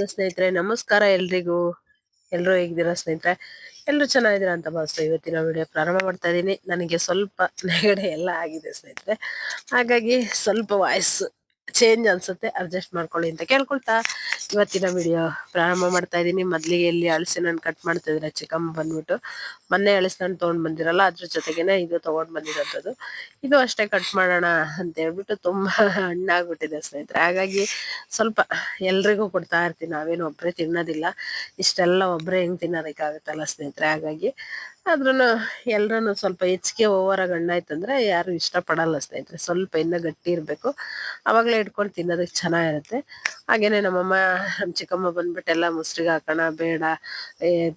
ಹೌದು ಸ್ನೇಹಿತರೆ? ನಮಸ್ಕಾರ ಎಲ್ರಿಗೂ. ಎಲ್ಲರೂ ಹೇಗಿದ್ದೀರಾ ಸ್ನೇಹಿತರೆ? ಎಲ್ಲರೂ ಚೆನ್ನಾಗಿದ್ದೀರಾ ಅಂತ ಭಾವಿಸ್ತಾ ಇವತ್ತಿನ ವಿಡಿಯೋ ಪ್ರಾರಂಭ ಮಾಡ್ತಾ ಇದ್ದೀನಿ. ನನಗೆ ಸ್ವಲ್ಪ ನೆಗಡೆ ಎಲ್ಲ ಆಗಿದೆ ಸ್ನೇಹಿತರೆ. ಹಾಗಾಗಿ ಸ್ವಲ್ಪ ವಾಯ್ಸ್ ಚೇಂಜ್ ಅನ್ಸುತ್ತೆ. ಅಡ್ಜಸ್ಟ್ ಮಾಡ್ಕೊಳ್ಳಿ ಅಂತ ಕೇಳ್ಕೊಳ್ತಾ ಇವತ್ತಿನ ವಿಡಿಯೋ ಪ್ರಾರಂಭ ಮಾಡ್ತಾ ಇದ್ದೀನಿ. ಮೊದಲಿಗೆ ಇಲ್ಲಿ ಅಳಸಿನ ಕಟ್ ಮಾಡ್ತಾ ಇದ್ರೆ ಚಿಕ್ಕಮ್ಮ ಬಂದ್ಬಿಟ್ಟು. ಮೊನ್ನೆ ಅಳಸಿನ ತೊಗೊಂಡ್ ಬಂದಿರಲ್ಲ, ಅದ್ರ ಜೊತೆಗೇನೆ ಇದು ತಗೊಂಡ್ ಬಂದಿರೋದು ಇದು ಅಷ್ಟೇ ಕಟ್ ಮಾಡೋಣ ಅಂತ ಹೇಳ್ಬಿಟ್ಟು ತುಂಬಾ ಹಣ್ಣಾಗ್ಬಿಟ್ಟಿದೆ ಸ್ನೇಹಿತರೆ. ಹಾಗಾಗಿ ಸ್ವಲ್ಪ ಎಲ್ರಿಗೂ ಕೊಡ್ತಾ ಇರ್ತೀನಿ. ನಾವೇನು ಒಬ್ರೇ ತಿನ್ನೋದಿಲ್ಲ. ಇಷ್ಟೆಲ್ಲ ಒಬ್ರೇ ಹೆಂಗ್ ತಿನ್ನೋದಕ್ಕಾಗತ್ತಲ್ಲ ಸ್ನೇಹಿತರೆ. ಹಾಗಾಗಿ ಆದ್ರೂನು ಎಲ್ಲರೂ ಸ್ವಲ್ಪ ಹೆಚ್ಚಿಗೆ ಓವರ್ ಆಗಿ ಹಣ್ಣಾಯ್ತಂದ್ರೆ ಯಾರು ಇಷ್ಟಪಡಲ್ಲ ಸ್ನೇಹಿತರೆ. ಸ್ವಲ್ಪ ಇನ್ನ ಗಟ್ಟಿ ಇರಬೇಕು. ಅವಾಗಲೇ ಇಟ್ಕೊಂಡು ತಿನ್ನೋದಕ್ಕೆ ಚೆನ್ನಾಗಿರುತ್ತೆ. ಹಾಗೇನೆ ನಮ್ಮಮ್ಮ ನಮ್ಮ ಚಿಕ್ಕಮ್ಮ ಬಂದ್ಬಿಟ್ಟು ಎಲ್ಲ ಮುಸ್ರಿಗೆ ಹಾಕೋಣ, ಬೇಡ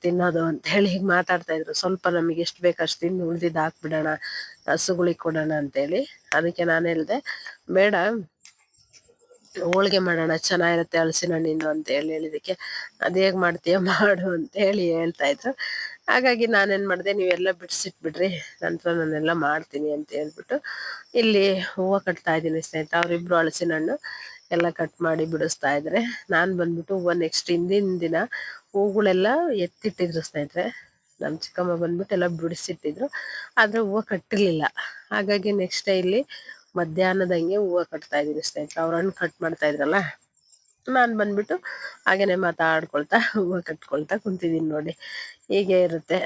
ತಿನ್ನೋದು ಅಂತ ಹೇಳಿ ಹೀಗೆ ಮಾತಾಡ್ತಾ ಇದ್ರು. ಸ್ವಲ್ಪ ನಮಗೆ ಎಷ್ಟು ಬೇಕು ಅಷ್ಟು ತಿಂದು ಉಳ್ದಿದ್ದು ಹಾಕ್ಬಿಡೋಣ, ಹಸುಗಳಿಗೆ ಕೊಡೋಣ ಅಂತೇಳಿ ಅದಕ್ಕೆ ನಾನು ಹೇಳಿದೆ, ಬೇಡ, ಹೋಳಿಗೆ ಮಾಡೋಣ, ಚೆನ್ನಾಗಿರುತ್ತೆ ಹಲಸಿನ ಹಣ್ಣಿಂದು ಅಂತ ಹೇಳಿ ಹೇಳಿದಕ್ಕೆ ಅದು ಹೇಗ್ ಮಾಡ್ತೀಯ ಮಾಡು ಅಂತ ಹೇಳಿ ಹೇಳ್ತಾ ಇದ್ರು. ಹಾಗಾಗಿ ನಾನೇನು ಮಾಡಿದೆ, ನೀವೆಲ್ಲ ಬಿಡಿಸಿಟ್ಬಿಡ್ರಿ. ನಂತರ ನಾನೆಲ್ಲ ಮಾಡ್ತೀನಿ ಅಂತ ಹೇಳ್ಬಿಟ್ಟು ಇಲ್ಲಿ ಹೂವು ಕಟ್ತಾ ಇದ್ದೀನಿ ಸ್ನೇಹಿತ. ಅವರಿಬ್ರು ಅಳಸಿನ ಹಣ್ಣು ಎಲ್ಲ ಕಟ್ ಮಾಡಿ ಬಿಡಿಸ್ತಾ ಇದ್ರೆ ನಾನು ಬಂದ್ಬಿಟ್ಟು ಹೂವು ನೆಕ್ಸ್ಟ್ ಹಿಂದಿನ ದಿನ ಹೂಗಳೆಲ್ಲ ಎತ್ತಿಟ್ಟಿದ್ರು ಸ್ನೇಹಿತರೆ. ನಮ್ಮ ಚಿಕ್ಕಮ್ಮ ಬಂದ್ಬಿಟ್ಟು ಎಲ್ಲ ಬಿಡಿಸಿಟ್ಟಿದ್ರು. ಆದರೆ ಹೂವು ಕಟ್ಟಿರಲಿಲ್ಲ. ಹಾಗಾಗಿ ನೆಕ್ಸ್ಟ್ ಇಲ್ಲಿ ಮಧ್ಯಾಹ್ನದಂಗೆ ಹೂವು ಕಟ್ತಾ ಇದ್ದೀನಿ ಸ್ನೇಹಿತರೆ. ಅವ್ರ ಹಣ್ಣು ಕಟ್ ಮಾಡ್ತಾ ಇದ್ರಲ್ಲ? ನಾನ್ ಬಂದ್ಬಿಟ್ಟು ಹಾಗೇನೆ ಮಾತಾಡ್ಕೊಳ್ತಾ, ಹೂವು ಕಟ್ಕೊಳ್ತಾ ಕುಂತಿದೀನಿ ನೋಡಿ. ಹೀಗೆ ಇರುತ್ತೆ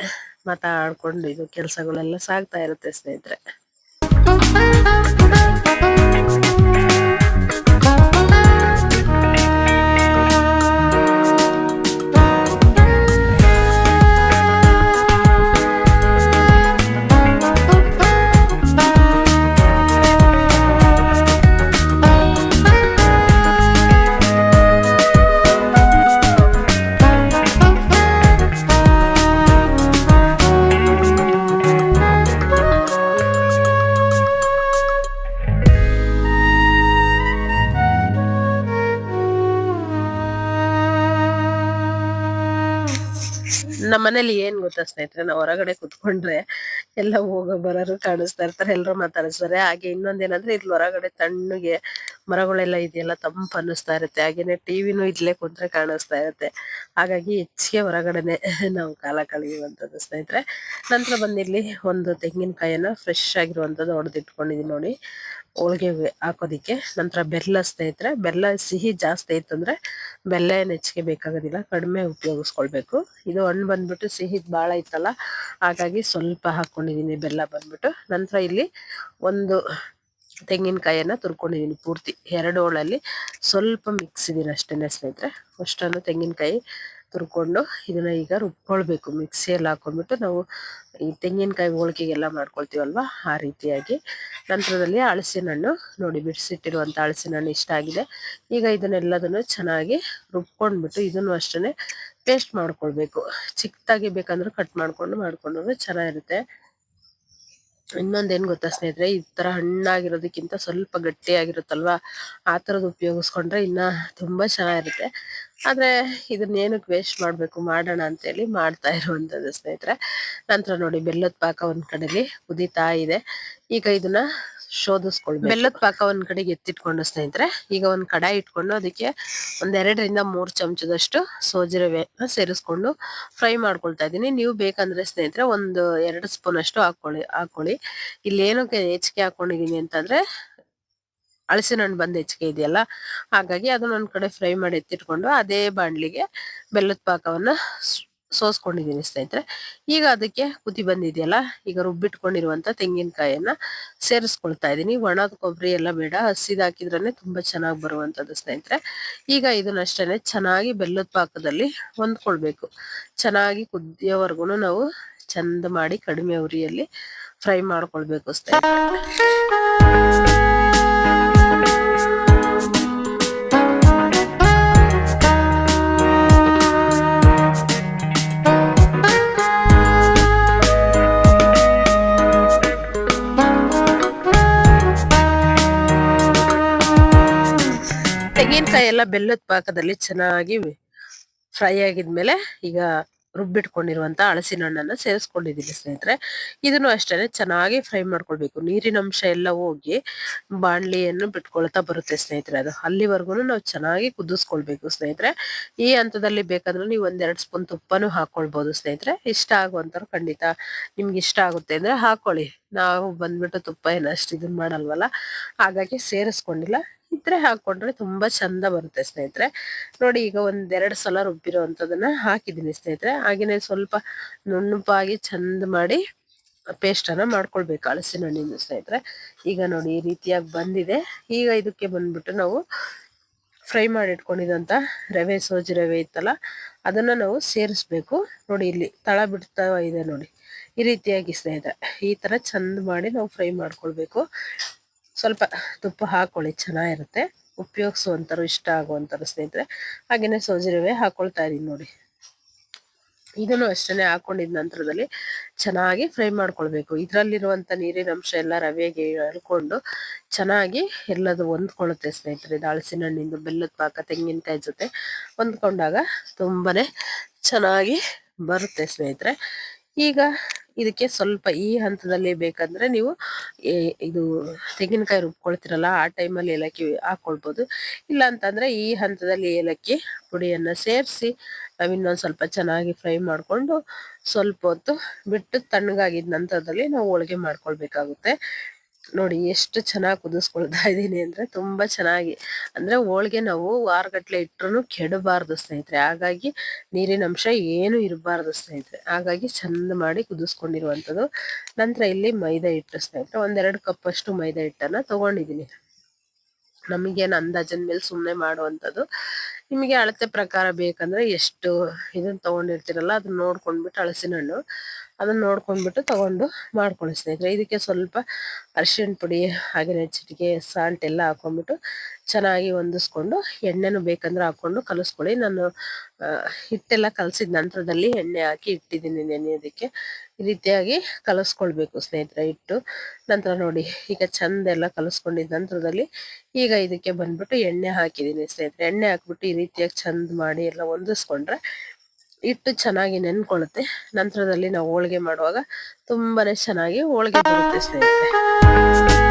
ಮಾತಾಡ್ಕೊಂಡು ಇದು ಕೆಲಸಗಳೆಲ್ಲ ಸಾಗ್ತಾ ಇರುತ್ತೆ ಸ್ನೇಹಿತರೆ. ನಮ್ಮ ಮನೇಲಿ ಏನ್ ಗೊತ್ತಾ ಸ್ನೇಹಿತರೆ, ನಾವು ಹೊರಗಡೆ ಕುತ್ಕೊಂಡ್ರೆ ಎಲ್ಲ ಹೋಗೋ ಬರೋರು ಕಾಣಿಸ್ತಾ ಇರ್ತಾರೆ, ಎಲ್ರು ಮಾತಾಡಿಸ್ತಾರೆ. ಹಾಗೆ ಇನ್ನೊಂದೇನಂದ್ರೆ ಇಲ್ಲಿ ಹೊರಗಡೆ ತಣ್ಣಗೆ ಮರಗಳೆಲ್ಲ ಇದೆಯಲ್ಲ, ತಂಪು ಅನ್ನಿಸ್ತಾ ಇರುತ್ತೆ. ಹಾಗೇನೆ ಟಿವಿನೂ ಇಲ್ಲೇ ಕುಂತ್ರೆ ಕಾಣಿಸ್ತಾ ಇರುತ್ತೆ. ಹಾಗಾಗಿ ಹೆಚ್ಚಿಗೆ ಹೊರಗಡೆನೆ ನಾವು ಕಾಲ ಕಳೆಯುವಂತದ್ದು ಸ್ನೇಹಿತರೆ. ನಂತರ ಬಂದಿರ್ಲಿ ಒಂದು ತೆಂಗಿನಕಾಯಿನ ಫ್ರೆಶ್ ಆಗಿರುವಂತದ್ದು ಹೊಡೆದಿಟ್ಕೊಂಡಿದೀನಿ ನೋಡಿ. ಹೋಳಿಗೆ ಹಾಕೋದಕ್ಕೆ. ನಂತರ ಬೆಲ್ಲ ಸ್ನೇಹಿತರೆ, ಬೆಲ್ಲ ಸಿಹಿ ಜಾಸ್ತಿ ಇತ್ತಂದರೆ ಬೆಲ್ಲ ಏನು ಹೆಚ್ಚಿಗೆ ಬೇಕಾಗೋದಿಲ್ಲ, ಕಡಿಮೆ ಉಪಯೋಗಿಸ್ಕೊಳ್ಬೇಕು. ಇದು ಹಣ್ಣು ಬಂದ್ಬಿಟ್ಟು ಸಿಹಿ ಭಾಳ ಇತ್ತಲ್ಲ ಹಾಗಾಗಿ ಸ್ವಲ್ಪ ಹಾಕ್ಕೊಂಡಿದ್ದೀನಿ ಬೆಲ್ಲ ಬಂದ್ಬಿಟ್ಟು. ನಂತರ ಇಲ್ಲಿ ಒಂದು ತೆಂಗಿನಕಾಯಿಯನ್ನು ತುರ್ಕೊಂಡಿದ್ದೀನಿ ಪೂರ್ತಿ, ಎರಡು ಹೋಳಲ್ಲಿ. ಸ್ವಲ್ಪ ಮಿಕ್ಸ್ ಅಷ್ಟೇ ಸ್ನೇಹಿತರೆ. ಅಷ್ಟನ್ನು ತೆಂಗಿನಕಾಯಿ ತುರ್ಕೊಂಡು ಇದನ್ನ ಈಗ ರುಬ್ಕೊಳ್ಬೇಕು. ಮಿಕ್ಸಿಯಲ್ಲಿ ಹಾಕೊಂಡ್ಬಿಟ್ಟು ನಾವು ಈ ತೆಂಗಿನಕಾಯಿ ಹೋಳಿಗೆಗೆಲ್ಲ ಮಾಡ್ಕೊಳ್ತೀವಲ್ವ? ಆ ರೀತಿಯಾಗಿ ನಂತರದಲ್ಲಿ ಹಳಸಿನ ಹಣ್ಣು ನೋಡಿ ಬಿಡಿಸಿಟ್ಟಿರುವಂಥ ಹಳಸಿನ ಇಷ್ಟ ಆಗಿದೆ. ಈಗ ಇದನ್ನೆಲ್ಲದನ್ನು ಚೆನ್ನಾಗಿ ರುಬ್ಕೊಂಡ್ಬಿಟ್ಟು ಇದನ್ನು ಅಷ್ಟೇ ಪೇಸ್ಟ್ ಮಾಡ್ಕೊಳ್ಬೇಕು. ಚಿಕ್ಕದಾಗಿ ಬೇಕಂದ್ರೆ ಕಟ್ ಮಾಡ್ಕೊಂಡು ಮಾಡ್ಕೊಂಡ್ರೆ ಚೆನ್ನಾಗಿರುತ್ತೆ. ಇನ್ನೊಂದೇನು ಗೊತ್ತಾ ಸ್ನೇಹಿತರೆ, ಈ ತರ ಹಣ್ಣಾಗಿರೋದಕ್ಕಿಂತ ಸ್ವಲ್ಪ ಗಟ್ಟಿಯಾಗಿರುತ್ತಲ್ವಾ? ಆ ಥರದ್ದು ಉಪಯೋಗಿಸ್ಕೊಂಡ್ರೆ ಇನ್ನೂ ತುಂಬಾ ಚೆನ್ನಾಗಿರುತ್ತೆ. ಆದ್ರೆ ಇದನ್ನ ಏನಕ್ಕೆ ವೇಸ್ಟ್ ಮಾಡ್ಬೇಕು, ಮಾಡೋಣ ಅಂತ ಹೇಳಿ ಮಾಡ್ತಾ ಇರುವಂತದ್ದು ಸ್ನೇಹಿತರೆ. ನಂತರ ನೋಡಿ ಬೆಲ್ಲದ ಪಾಕ ಒಂದ್ ಕಡೆಲಿ ಕುದೀತಾ ಇದೆ. ಈಗ ಇದನ್ನ ಶೋಧಿಸ್ಕೊಳ್ಬೇಕು. ಬೆಲ್ಲದ ಪಾಕ ಒಂದ್ ಕಡೆಗೆ ಎತ್ತಿಟ್ಕೊಂಡು ಸ್ನೇಹಿತರೆ, ಈಗ ಒಂದ್ ಕಡಾಯಿ ಇಟ್ಕೊಂಡು ಅದಕ್ಕೆ ಒಂದೆರಡರಿಂದ ಮೂರು ಚಮಚದಷ್ಟು ಸೋಜಿರವೆನ ಸೇರಿಸ್ಕೊಂಡು ಫ್ರೈ ಮಾಡ್ಕೊಳ್ತಾ ಇದೀನಿ ನೀವು ಬೇಕಂದ್ರೆ ಸ್ನೇಹಿತರೆ ಒಂದು ಎರಡು ಸ್ಪೂನ್ ಅಷ್ಟು ಹಾಕೊಳ್ಳಿ ಹಾಕೊಳ್ಳಿ. ಇಲ್ಲಿ ಏನಕ್ಕೆ ಹೆಚ್ಚಿಗೆ ಹಾಕೊಂಡಿದೀನಿ ಅಂತಂದ್ರೆ ಹಲಸಿನ ಹಣ್ಣು ಬಂದ್ ಹೆಚ್ಚಿಗೆ ಇದೆಯಲ್ಲ, ಹಾಗಾಗಿ ಅದನ್ನ ಒಂದ್ ಕಡೆ ಫ್ರೈ ಮಾಡಿ ಎತ್ತಿಟ್ಕೊಂಡು ಅದೇ ಬಾಣ್ಲಿಗೆ ಬೆಲ್ಲದ ಪಾಕವನ್ನ ಸೋಸ್ಕೊಂಡಿದೀನಿ ಸ್ನೇಹಿತರೆ. ಈಗ ಅದಕ್ಕೆ ಕುದಿ ಬಂದಿದೆಯಲ್ಲ, ಈಗ ರುಬ್ಬಿಟ್ಕೊಂಡಿರುವಂತ ತೆಂಗಿನಕಾಯಿಯನ್ನ ಸೇರಿಸ್ಕೊಳ್ತಾ ಇದೀನಿ. ಒಣದ ಕೊಬ್ಬರಿ ಎಲ್ಲ ಬೇಡ, ಹಸಿದ ಹಾಕಿದ್ರೇನೆ ತುಂಬಾ ಚೆನ್ನಾಗಿ ಬರುವಂತದ್ದು ಸ್ನೇಹಿತರೆ. ಈಗ ಇದನ್ನ ಅಷ್ಟೇನೆ ಚೆನ್ನಾಗಿ ಬೆಲ್ಲದ ಪಾಕದಲ್ಲಿ ಹೊಂದ್ಕೊಳ್ಬೇಕು. ಚೆನ್ನಾಗಿ ಕುದಿಯೋವರೆಗೂ ನಾವು ಚಂದ ಮಾಡಿ ಕಡಿಮೆ ಉರಿಯಲ್ಲಿ ಫ್ರೈ ಮಾಡ್ಕೊಳ್ಬೇಕು ಸ್ನೇಹಿತರೆ. ಎಲ್ಲ ಬೆಲ್ಲದ ಪಾಕದಲ್ಲಿ ಚೆನ್ನಾಗಿ ಫ್ರೈ ಆಗಿದ್ಮೇಲೆ ಈಗ ರುಬ್ಬಿಟ್ಕೊಂಡಿರುವಂತ ಹಳಸಿನ ಹಣ್ಣನ್ನು ಸೇರಿಸ್ಕೊಂಡಿದ್ದೀನಿ ಸ್ನೇಹಿತರೆ. ಇದನ್ನು ಅಷ್ಟೇ ಚೆನ್ನಾಗಿ ಫ್ರೈ ಮಾಡ್ಕೊಳ್ಬೇಕು. ನೀರಿನ ಅಂಶ ಎಲ್ಲ ಹೋಗಿ ಬಾಣಲಿಯನ್ನು ಬಿಟ್ಕೊಳ್ತಾ ಬರುತ್ತೆ ಸ್ನೇಹಿತರೆ ಅದು. ಅಲ್ಲಿವರೆಗೂ ನಾವು ಚೆನ್ನಾಗಿ ಕುದಿಸ್ಕೊಳ್ಬೇಕು ಸ್ನೇಹಿತರೆ. ಈ ಹಂತದಲ್ಲಿ ಬೇಕಾದ್ರೆ ನೀವು ಒಂದೆರಡು ಸ್ಪೂನ್ ತುಪ್ಪನೂ ಹಾಕೊಳ್ಬಹುದು ಸ್ನೇಹಿತರೆ. ಇಷ್ಟ ಆಗುವಂಥವ್ರು ಖಂಡಿತ ನಿಮ್ಗೆ ಇಷ್ಟ ಆಗುತ್ತೆ ಅಂದ್ರೆ ಹಾಕೊಳ್ಳಿ. ನಾವು ಬಂದ್ಬಿಟ್ಟು ತುಪ್ಪ ಏನಷ್ಟು ಇದನ್ನು ಮಾಡಲ್ವಲ್ಲ? ಹಾಗಾಗಿ ಸೇರಿಸ್ಕೊಂಡಿಲ್ಲ. ಇದ್ರೆ ಹಾಕೊಂಡ್ರೆ ತುಂಬಾ ಚಂದ ಬರುತ್ತೆ ಸ್ನೇಹಿತರೆ. ನೋಡಿ ಈಗ ಒಂದೆರಡು ಸಲ ರುಬ್ಬಿರುವಂತದನ್ನ ಹಾಕಿದ್ದೀನಿ ಸ್ನೇಹಿತರೆ. ಹಾಗೇನೆ ಸ್ವಲ್ಪ ನುಣ್ಣುಪಾಗಿ ಚಂದ ಮಾಡಿ ಪೇಸ್ಟ್ ಅನ್ನ ಮಾಡ್ಕೊಳ್ಬೇಕು ಹಳಸಿನ ಹಣ್ಣಿಂದ ಸ್ನೇಹಿತರೆ. ಈಗ ನೋಡಿ ಈ ರೀತಿಯಾಗಿ ಬಂದಿದೆ. ಈಗ ಇದಕ್ಕೆ ಬಂದ್ಬಿಟ್ಟು ನಾವು ಫ್ರೈ ಮಾಡಿ ಇಟ್ಕೊಂಡಿದಂತ ರವೆ, ಸೋಜಿ ರವೆ ಇತ್ತಲ್ಲ, ಅದನ್ನ ನಾವು ಸೇರಿಸ್ಬೇಕು. ನೋಡಿ ಇಲ್ಲಿ ತಳ ಬಿಡ್ತಾ ಇದೆ ನೋಡಿ. ಈ ರೀತಿಯಾಗಿ ಸ್ನೇಹಿತರೆ, ಈ ತರ ಚಂದ ಮಾಡಿ ನಾವು ಫ್ರೈ ಮಾಡ್ಕೊಳ್ಬೇಕು. ಸ್ವಲ್ಪ ತುಪ್ಪ ಹಾಕೊಳ್ಳಿ, ಚೆನ್ನಾಗಿರುತ್ತೆ. ಉಪಯೋಗಿಸುವಂಥರು ಇಷ್ಟ ಆಗುವಂಥರು ಸ್ನೇಹಿತರೆ. ಹಾಗೆಯೇ ಸೋಜಿ ರವೆ ಹಾಕೊಳ್ತಾ ಇದೀನಿ ನೋಡಿ. ಇದನ್ನು ಅಷ್ಟೇ ಹಾಕೊಂಡಿದ ನಂತರದಲ್ಲಿ ಚೆನ್ನಾಗಿ ಫ್ರೈ ಮಾಡ್ಕೊಳ್ಬೇಕು. ಇದರಲ್ಲಿರುವಂಥ ನೀರಿನ ಅಂಶ ಎಲ್ಲ ರವೆಗೆ ಎಳ್ಕೊಂಡು ಚೆನ್ನಾಗಿ ಎಲ್ಲದು ಹೊಂದ್ಕೊಳ್ಳುತ್ತೆ ಸ್ನೇಹಿತರೆ. ದಾಳಸಿನ ಹಣ್ಣಿಂದು ಬೆಲ್ಲದ ಪಾಕ, ತೆಂಗಿನಕಾಯಿ ಜೊತೆ ಹೊಂದ್ಕೊಂಡಾಗ ತುಂಬಾನೇ ಚೆನ್ನಾಗಿ ಬರುತ್ತೆ ಸ್ನೇಹಿತರೆ. ಈಗ ಇದಕ್ಕೆ ಸ್ವಲ್ಪ ಈ ಹಂತದಲ್ಲಿ ಬೇಕಂದ್ರೆ ನೀವು ಇದು ತೆಂಗಿನಕಾಯಿ ರುಬ್ಕೊಳ್ತಿರಲ್ಲ, ಆ ಟೈಮಲ್ಲಿ ಏಲಕ್ಕಿ ಹಾಕೊಳ್ಬೋದು. ಇಲ್ಲ ಅಂತಂದ್ರೆ ಈ ಹಂತದಲ್ಲಿ ಏಲಕ್ಕಿ ಪುಡಿಯನ್ನ ಸೇರಿಸಿ ನಾವಿನ್ನೊಂದು ಸ್ವಲ್ಪ ಚೆನ್ನಾಗಿ ಫ್ರೈ ಮಾಡ್ಕೊಂಡು, ಸ್ವಲ್ಪ ಹೊತ್ತು ಬಿಟ್ಟು ತಣ್ಣಗಾಗಿದ್ದ ನಂತರದಲ್ಲಿ ನಾವು ಹೋಳಿಗೆ ಮಾಡ್ಕೊಳ್ಬೇಕಾಗುತ್ತೆ. ನೋಡಿ ಎಷ್ಟು ಚೆನ್ನಾಗಿ ಕುದಿಸ್ಕೊಳ್ತಾ ಇದ್ದೀನಿ ಅಂದ್ರೆ ತುಂಬಾ ಚೆನ್ನಾಗಿ. ಅಂದ್ರೆ ಹೋಳಿಗೆ ನಾವು ವಾರಗಟ್ಟಲೆ ಇಟ್ರು ಕೆಡಬಾರ್ದು ಸ್ನೇಹಿತರೆ. ಹಾಗಾಗಿ ನೀರಿನ ಅಂಶ ಏನು ಇರಬಾರ್ದು ಸ್ನೇಹಿತರೆ. ಹಾಗಾಗಿ ಚೆಂದ ಮಾಡಿ ಕುದಿಸ್ಕೊಂಡಿರುವಂಥದ್ದು. ನಂತರ ಇಲ್ಲಿ ಮೈದಾ ಹಿಟ್ಟು ಸ್ನೇಹಿತರೆ. ಒಂದೆರಡು ಕಪ್ ಅಷ್ಟು ಮೈದಾ ಹಿಟ್ಟನ್ನ ತೊಗೊಂಡಿದ್ದೀನಿ. ನಮಗೇನು ಅಂದಾಜಿನ ಮೇಲೆ ಸುಮ್ಮನೆ ಮಾಡುವಂಥದ್ದು. ನಿಮಗೆ ಅಳತೆ ಪ್ರಕಾರ ಬೇಕಂದ್ರೆ ಎಷ್ಟು ಇದನ್ನ ತೊಗೊಂಡಿರ್ತೀರಲ್ಲ, ಅದನ್ನ ನೋಡ್ಕೊಂಡ್ಬಿಟ್ಟು ಹಳಸಿನ ಹಣ್ಣು ಅದನ್ನ ನೋಡ್ಕೊಂಡ್ಬಿಟ್ಟು ತಗೊಂಡು ಮಾಡ್ಕೊಳ್ಳಿ ಸ್ನೇಹಿತರೆ. ಇದಕ್ಕೆ ಸ್ವಲ್ಪ ಅರಿಶಿಣ ಪುಡಿ ಹಾಗೆ ಚಿಟಿಕೆ, ಸಾಲ್ಟ್ ಎಲ್ಲ ಹಾಕೊಂಡ್ಬಿಟ್ಟು ಚೆನ್ನಾಗಿ ಹೊಂದಿಸ್ಕೊಂಡು ಎಣ್ಣೆನು ಬೇಕಂದ್ರೆ ಹಾಕೊಂಡು ಕಲಿಸ್ಕೊಳ್ಳಿ. ನಾನು ಹಿಟ್ಟೆಲ್ಲ ಕಲಸಿದ ನಂತರದಲ್ಲಿ ಎಣ್ಣೆ ಹಾಕಿ ಇಟ್ಟಿದ್ದೀನಿ ನೆನೆಯೋದಕ್ಕೆ ಈ ರೀತಿಯಾಗಿ ಕಲಸ್ಕೊಳ್ಬೇಕು ಸ್ನೇಹಿತರೆ ಇಟ್ಟು ನಂತರ ನೋಡಿ, ಈಗ ಚಂದ ಎಲ್ಲ ಕಲಿಸ್ಕೊಂಡಿದ್ದ ನಂತರದಲ್ಲಿ ಈಗ ಇದಕ್ಕೆ ಬಂದ್ಬಿಟ್ಟು ಎಣ್ಣೆ ಹಾಕಿದ್ದೀನಿ ಸ್ನೇಹಿತರೆ. ಎಣ್ಣೆ ಹಾಕ್ಬಿಟ್ಟು ಈ ರೀತಿಯಾಗಿ ಚಂದ ಮಾಡಿ ಎಲ್ಲ ಹೊಂದಿಸ್ಕೊಂಡ್ರೆ ಹಿಟ್ಟು ಚೆನ್ನಾಗಿ ನೆನ್ಕೊಳ್ಳುತ್ತೆ. ನಂತರದಲ್ಲಿ ನಾವು ಹೋಳಿಗೆ ಮಾಡುವಾಗ ತುಂಬಾನೇ ಚೆನ್ನಾಗಿ ಹೋಳಿಗೆ ಬರುತ್ತೆ ಸ್ನೇಹಿತರೆ.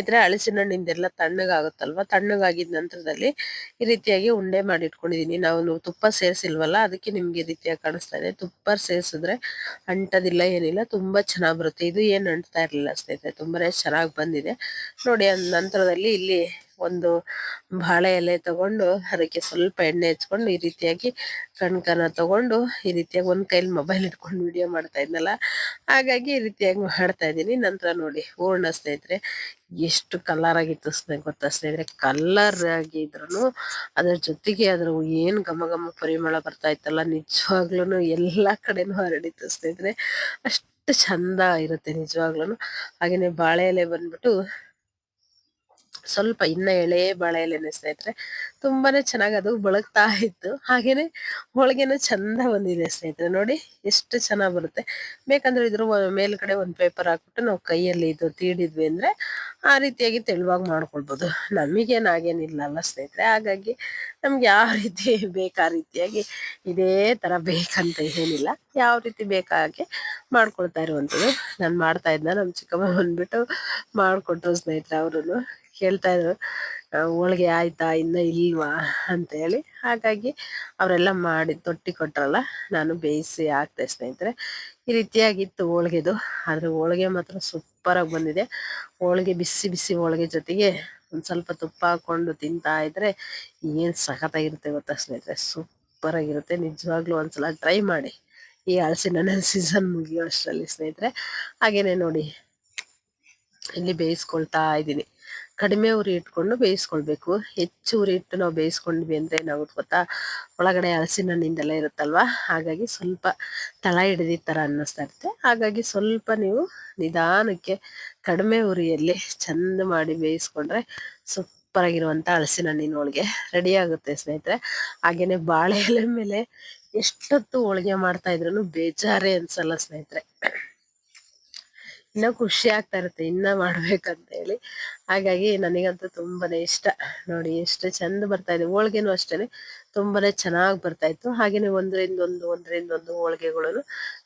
ಸ್ನೇಹಿತರೆ ಹಳಸಿನ ಹಣ್ಣಿಂದೆಲ್ಲ ತಣ್ಣಗಾಗುತ್ತಲ್ವಾ? ತಣ್ಣಗಾಗಿದ ನಂತರದಲ್ಲಿ ಈ ರೀತಿಯಾಗಿ ಉಂಡೆ ಮಾಡಿ ಇಟ್ಕೊಂಡಿದೀನಿ ನಾವು ತುಪ್ಪ ಸೇರಿಸಿಲ್ವಲ್ಲ, ಅದಕ್ಕೆ ನಿಮ್ಗೆ ಈ ರೀತಿಯಾಗಿ ಕಾಣಿಸ್ತಾ ಇದೆ. ತುಪ್ಪ ಸೇರಿಸಿದ್ರೆ ಅಂಟದಿಲ್ಲ, ಏನಿಲ್ಲ, ತುಂಬಾ ಚೆನ್ನಾಗ್ ಬರುತ್ತೆ. ಇದು ಏನ್ ಅಂಟ್ತಾ ಇರ್ಲಿಲ್ಲ ಸ್ನೇಹಿತರೆ, ತುಂಬಾನೇ ಚೆನ್ನಾಗಿ ಬಂದಿದೆ. ನೋಡಿ ನಂತರದಲ್ಲಿ ಇಲ್ಲಿ ಒಂದು ಬಾಳೆ ಎಲೆ ತಗೊಂಡು, ಅದಕ್ಕೆ ಸ್ವಲ್ಪ ಎಣ್ಣೆ ಹಚ್ಕೊಂಡು ಈ ರೀತಿಯಾಗಿ ಕಣ್ಕನ ತಗೊಂಡು ಈ ರೀತಿಯಾಗಿ ಒಂದ್ ಕೈಲಿ ಮೊಬೈಲ್ ಇಟ್ಕೊಂಡು ವಿಡಿಯೋ ಮಾಡ್ತಾ ಇದ್ನಲ್ಲ, ಹಾಗಾಗಿ ಈ ರೀತಿಯಾಗಿ ಮಾಡ್ತಾ ಇದ್ದೀನಿ. ನಂತರ ನೋಡಿ, ಹೂರ್ಣ ಸ್ನೇಹಿತರೆ, ಎಷ್ಟು ಕಲರ್ ಆಗಿತ್ತು ಸ್ನೇಹ ಗೊತ್ತಾ ಸ್ನೇಹಿತರೆ? ಕಲರ್ ಆಗಿದ್ರು ಅದ್ರ ಜೊತೆಗೆ ಅದ್ರ ಏನ್ ಘಮ ಘಮ ಪರಿಮಳ ಬರ್ತಾ ಇತ್ತಲ್ಲ ನಿಜವಾಗ್ಲೂ ಎಲ್ಲಾ ಕಡೆನು ಹರಡಿತ್ತು ಸ್ನೇಹಿತರೆ. ಅಷ್ಟು ಚಂದ ಇರುತ್ತೆ ನಿಜವಾಗ್ಲೂ ಹಾಗೇನೆ ಬಾಳೆ ಎಲೆ ಬಂದ್ಬಿಟ್ಟು ಸ್ವಲ್ಪ ಇನ್ನ ಎಳೆ, ಬಾಳೆ ಎಲೆನೆ ಸ್ನೇಹಿತರೆ ತುಂಬಾನೇ ಚೆನ್ನಾಗಿ ಅದು ಬಳಗ್ತಾ ಇತ್ತು. ಹಾಗೇನೆ ಹೋಳಿಗೆನ ಚಂದ ಬಂದಿದೆ ಸ್ನೇಹಿತರೆ ನೋಡಿ ಎಷ್ಟು ಚೆನ್ನಾಗಿ ಬರುತ್ತೆ. ಬೇಕಂದ್ರೆ ಇದ್ರ ಮೇಲ್ಗಡೆ ಒಂದು ಪೇಪರ್ ಹಾಕ್ಬಿಟ್ಟು ನಾವು ಕೈಯಲ್ಲಿ ಇದು ತೀಡಿದ್ವಿ ಅಂದ್ರೆ ಆ ರೀತಿಯಾಗಿ ತೆಳುವಾಗಿ ಮಾಡ್ಕೊಳ್ಬೋದು. ನಮಗೇನು ಹಾಗೇನಿಲ್ಲ ಸ್ನೇಹಿತರೆ. ಹಾಗಾಗಿ ನಮ್ಗೆ ಯಾವ ರೀತಿ ಬೇಕಾ ರೀತಿಯಾಗಿ ಇದೇ ತರ ಬೇಕಂತ ಏನಿಲ್ಲ. ಯಾವ ರೀತಿ ಬೇಕಾಗೆ ಮಾಡ್ಕೊಳ್ತಾ ಇರುವಂತದ್ದು. ನಾನು ಮಾಡ್ತಾ ಇದ್ನ ನಮ್ಮ ಚಿಕ್ಕಮ್ಮ ಬಂದ್ಬಿಟ್ಟು ಮಾಡ್ಕೊಟ್ರು ಸ್ನೇಹಿತರೆ ಅವ್ರು ಕೇಳ್ತಾ ಇದ್ರು ಹೋಳಿಗೆ ಆಯ್ತಾ, ಇನ್ನ ಇಲ್ವಾ? ಅಂತ ಹೇಳಿ ಹಾಗಾಗಿ ಅವರೆಲ್ಲ ಮಾಡಿ, ತೊಟ್ಟಿ ಕೊಟ್ರಲ್ಲ, ನಾನು ಬೇಯಿಸಿ ಹಾಕ್ತೆ ಸ್ನೇಹಿತರೆ. ಈ ರೀತಿಯಾಗಿತ್ತು ಹೋಳಿಗೆದು. ಆದ್ರೆ ಹೋಳಿಗೆ ಮಾತ್ರ ಸೂಪರ್ ಆಗಿ ಬಂದಿದೆ. ಹೋಳಿಗೆ, ಬಿಸಿ ಬಿಸಿ ಹೋಳಿಗೆ ಜೊತೆಗೆ ಒಂದು ಸ್ವಲ್ಪ ತುಪ್ಪ ಹಾಕೊಂಡು ತಿಂತಾ ಇದ್ರೆ ಏನು ಸಖತ್ತಾಗಿರುತ್ತೆ ಗೊತ್ತಾ ಸ್ನೇಹಿತರೆ? ಸೂಪರ್ ಆಗಿರುತ್ತೆ ನಿಜವಾಗ್ಲೂ ಒಂದ್ಸಲ ಟ್ರೈ ಮಾಡಿ. ಈ ಹಲಸಿನ ಸೀಸನ್ ಮುಗಿಯೋ ಅಷ್ಟರಲ್ಲಿ ಸ್ನೇಹಿತರೆ. ಹಾಗೇನೆ ನೋಡಿ, ಇಲ್ಲಿ ಬೇಯಿಸ್ಕೊಳ್ತಾ ಇದ್ದೀನಿ. ಕಡಿಮೆ ಉರಿ ಇಟ್ಕೊಂಡು ಬೇಯಿಸ್ಕೊಳ್ಬೇಕು. ಹೆಚ್ಚು ಉರಿ ಇಟ್ಟು ನಾವು ಬೇಯಿಸ್ಕೊಂಡ್ವಿ ಅಂದರೆ ಏನಾಗುತ್ತೆ ಗೊತ್ತಾ, ಒಳಗಡೆ ಹಲಸಿನ ಹಣ್ಣಿಂದೆಲ್ಲ ಇರುತ್ತಲ್ವಾ? ಹಾಗಾಗಿ ಸ್ವಲ್ಪ ತಳ ಹಿಡಿದ ಥರ ಅನ್ನಿಸ್ತಾ ಇರುತ್ತೆ. ಹಾಗಾಗಿ ಸ್ವಲ್ಪ ನೀವು ನಿಧಾನಕ್ಕೆ ಕಡಿಮೆ ಉರಿಯಲ್ಲಿ ಚಂದ ಮಾಡಿ ಬೇಯಿಸ್ಕೊಂಡ್ರೆ ಸೂಪರ್ ಆಗಿರುವಂತ ಹಲಸಿನ ಹಣ್ಣಿನ ಹೋಳಿಗೆ. ರೆಡಿ ಆಗುತ್ತೆ ಸ್ನೇಹಿತರೆ. ಹಾಗೆಯೇ ಬಾಳೆ ಎಲೆ ಮೇಲೆ ಎಷ್ಟೊತ್ತು ಹೋಳಿಗೆ ಮಾಡ್ತಾ ಇದ್ರು ಬೇಜಾರೇ ಅನ್ಸಲ್ಲ ಸ್ನೇಹಿತರೆ. ಇನ್ನ ಖುಷಿ ಆಗ್ತಾ ಇರುತ್ತೆ, ಇನ್ನ ಮಾಡ್ಬೇಕಂತ ಹೇಳಿ. ಹಾಗಾಗಿ ನನಗಂತೂ ತುಂಬಾನೇ ಇಷ್ಟ. ನೋಡಿ, ಎಷ್ಟು ಚಂದ ಬರ್ತಾ ಇದೆ. ಹೋಳ್ಗೆನೂ ಅಷ್ಟೇನೆ. ತುಂಬಾನೇ ಚೆನ್ನಾಗಿ ಬರ್ತಾ ಇತ್ತು ಹಾಗೇನೆ ಒಂದರಿಂದ ಒಂದು ಒಂದರಿಂದ ಒಂದು ಹೋಳಿಗೆಗಳು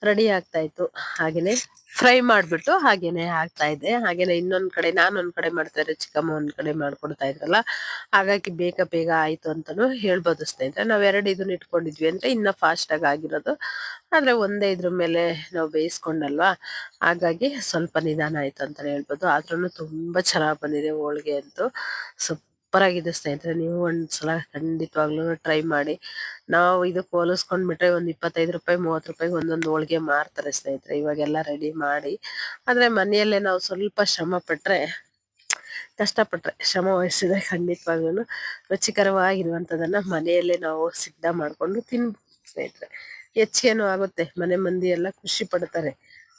ರೆಡಿ ಆಗ್ತಾ ಇತ್ತು ಹಾಗೇನೆ ಫ್ರೈ ಮಾಡ್ಬಿಟ್ಟು ಹಾಗೇನೆ ಹಾಕ್ತಾ ಇದೆ ಹಾಗೇನೆ ಇನ್ನೊಂದ್ ಕಡೆ ನಾನು ಒಂದ್ ಕಡೆ ಮಾಡ್ತಾ ಇದ್ರೆ ಚಿಕ್ಕಮ್ಮ ಒಂದ್ ಕಡೆ ಮಾಡ್ಕೊಡ್ತಾ ಇದ್ರಲ್ಲ ಹಾಗಾಗಿ ಬೇಗ ಬೇಗ ಆಯ್ತು ಅಂತಾನು ಹೇಳ್ಬೋದು ಸ್ನೇಹಿತರೆ ನಾವ್ ಎರಡು ಇದನ್ನ ಇಟ್ಕೊಂಡಿದ್ವಿ ಅಂದ್ರೆ ಇನ್ನ ಫಾಸ್ಟ್ ಆಗಿ ಆಗಿರೋದು. ಆದ್ರೆ ಒಂದೇ ಇದ್ರ ಮೇಲೆ ನಾವು ಬೇಯಿಸ್ಕೊಂಡಲ್ವಾ, ಹಾಗಾಗಿ ಸ್ವಲ್ಪ ನಿಧಾನ ಆಯ್ತು ಅಂತಾನೆ ಹೇಳ್ಬೋದು. ಆದ್ರೂ ತುಂಬಾ ಚೆನ್ನಾಗಿ ಬಂದಿದೆ ಹೋಳಿಗೆ ಅಂತೂ. ಸೂಪರ್ ಆಗಿದೆ ಸ್ನೇಹಿತರೆ, ನೀವು ಒಂದ್ಸಲ ಖಂಡಿತವಾಗ್ಲೂ ಟ್ರೈ ಮಾಡಿ. ನಾವು ಇದಕ್ಕೆ ಹೋಲಿಸ್ಕೊಂಡ್ಬಿಟ್ರೆ ಒಂದ್ ಇಪ್ಪತ್ತೈದು ರೂಪಾಯಿ, ಮೂವತ್ತು ರೂಪಾಯಿ ಒಂದೊಂದು ಹೋಳಿಗೆ ಮಾರ್ತಾರೆ ಸ್ನೇಹಿತರೆ, ಇವಾಗೆಲ್ಲ ರೆಡಿ ಮಾಡಿ. ಆದ್ರೆ ಮನೆಯಲ್ಲೇ ನಾವು ಸ್ವಲ್ಪ ಶ್ರಮ ಪಟ್ರೆ ಕಷ್ಟಪಟ್ರೆ ಶ್ರಮ ವಹಿಸಿದ್ರೆ ಖಂಡಿತವಾಗ್ಲೂ ರುಚಿಕರವಾಗಿರುವಂತದನ್ನ ಮನೆಯಲ್ಲೇ ನಾವು ಸಿದ್ಧ ಮಾಡ್ಕೊಂಡು ತಿನ್ಬೋದು ಸ್ನೇಹಿತರೆ. ಹೆಚ್ಚೇನು ಆಗುತ್ತೆ, ಮನೆ ಮಂದಿ ಎಲ್ಲ ಖುಷಿ ಪಡ್ತಾರೆ.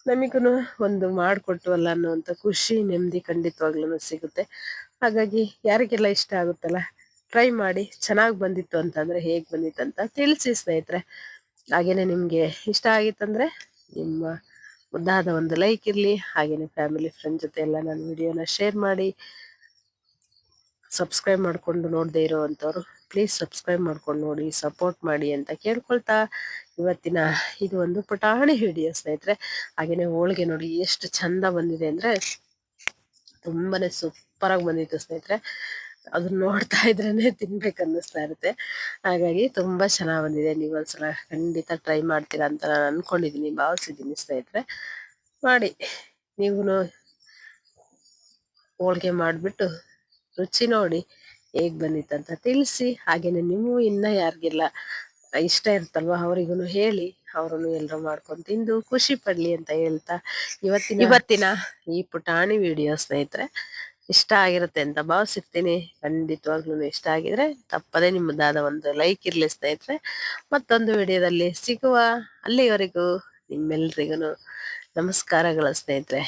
ನಮಗೂ ಒಂದು ಮಾಡ್ಕೊಟ್ವಲ್ಲ ಅನ್ನುವಂತ ಖುಷಿ, ನೆಮ್ಮದಿ ಖಂಡಿತವಾಗ್ಲೂ ಸಿಗುತ್ತೆ. ಹಾಗಾಗಿ ಯಾರಿಗೆಲ್ಲ ಇಷ್ಟ ಆಗುತ್ತಲ್ಲ ಟ್ರೈ ಮಾಡಿ ಚೆನ್ನಾಗಿ ಬಂದಿತ್ತು ಅಂತಂದ್ರೆ ಹೇಗೆ ಬಂದಿತ್ತು ಅಂತ ತಿಳಿಸಿ ಸ್ನೇಹಿತರೆ. ಹಾಗೇನೆ ನಿಮ್ಗೆ ಇಷ್ಟ ಆಗಿತ್ತಂದ್ರೆ ನಿಮ್ಮ ಮುದ್ದಾದ ಒಂದು ಲೈಕ್ ಇರ್ಲಿ, ಹಾಗೇನೆ ಫ್ಯಾಮಿಲಿ ಫ್ರೆಂಡ್ ಜೊತೆ ಎಲ್ಲ ನನ್ನ ವಿಡಿಯೋನ ಶೇರ್ ಮಾಡಿ. ಸಬ್ಸ್ಕ್ರೈಬ್ ಮಾಡ್ಕೊಂಡು ನೋಡದೆ ಇರೋವಂಥವ್ರು ಪ್ಲೀಸ್ ಸಬ್ಸ್ಕ್ರೈಬ್ ಮಾಡ್ಕೊಂಡು ನೋಡಿ ಸಪೋರ್ಟ್ ಮಾಡಿ ಅಂತ ಕೇಳ್ಕೊಳ್ತಾ ಇವತ್ತಿನ ಇದು ಒಂದು ಪುಟಾಣಿ ವಿಡಿಯೋ ಸ್ನೇಹಿತರೆ. ಹಾಗೆಯೇ ಹೋಳಿಗೆ ನೋಡಿ ಎಷ್ಟು ಚಂದ ಬಂದಿದೆ ಅಂದ್ರೆ ತುಂಬಾನೇ ಸೂಪರ್ ಆಗಿ ಬಂದಿತ್ತು ಸ್ನೇಹಿತರೆ. ಅದನ್ನ ನೋಡ್ತಾ ಇದ್ರೇ ತಿನ್ಬೇಕು ಅನ್ನಿಸ್ತಾ ಇರುತ್ತೆ. ಹಾಗಾಗಿ ತುಂಬಾ ಚೆನ್ನಾಗ್ ಬಂದಿದೆ. ನೀವು ಒಂದ್ಸಲ ಖಂಡಿತ ಟ್ರೈ ಮಾಡ್ತೀರಾ ಅಂತ ನಾನು ಅನ್ಕೊಂಡಿದೀನಿ ಭಾವಿಸಿದ್ದೀನಿ ಸ್ನೇಹಿತರೆ. ಮಾಡಿ. ನೀವು ಹೋಳಿಗೆ ಮಾಡ್ಬಿಟ್ಟು ರುಚಿ ನೋಡಿ ಹೇಗ್ ಬಂದಿತ್ತಂತ ತಿಳಿಸಿ. ಹಾಗೇನೆ ನೀವು ಇನ್ನ ಯಾರಿಗೆಲ್ಲ ಇಷ್ಟ ಇರ್ತಲ್ವಾ ಅವರಿಗೂ ಹೇಳಿ. ಅವರನ್ನು ಎಲ್ರು ಮಾಡ್ಕೊಂಡು ತಿಂದು ಖುಷಿ ಪಡ್ಲಿ ಅಂತ ಹೇಳ್ತಾ ಇವತ್ತಿನ ಇವತ್ತಿನ ಈ ಪುಟಾಣಿ ವಿಡಿಯೋ ಸ್ನೇಹಿತರೆ. ಇಷ್ಟ ಆಗಿರುತ್ತೆ ಅಂತ ಭಾವಿಸಿರ್ತೀನಿ ಖಂಡಿತವಾಗ್ಲೂ ಇಷ್ಟ ಆಗಿದ್ರೆ ತಪ್ಪದೇ ನಿಮ್ಮದಾದ ಒಂದು ಲೈಕ್ ಇರ್ಲಿ ಸ್ನೇಹಿತರೆ. ಮತ್ತೊಂದು ವಿಡಿಯೋದಲ್ಲಿ ಸಿಗುವ ಅಲ್ಲಿವರೆಗೂ ನಿಮ್ಮೆಲ್ರಿಗೂ ನಮಸ್ಕಾರಗಳು ಸ್ನೇಹಿತರೆ.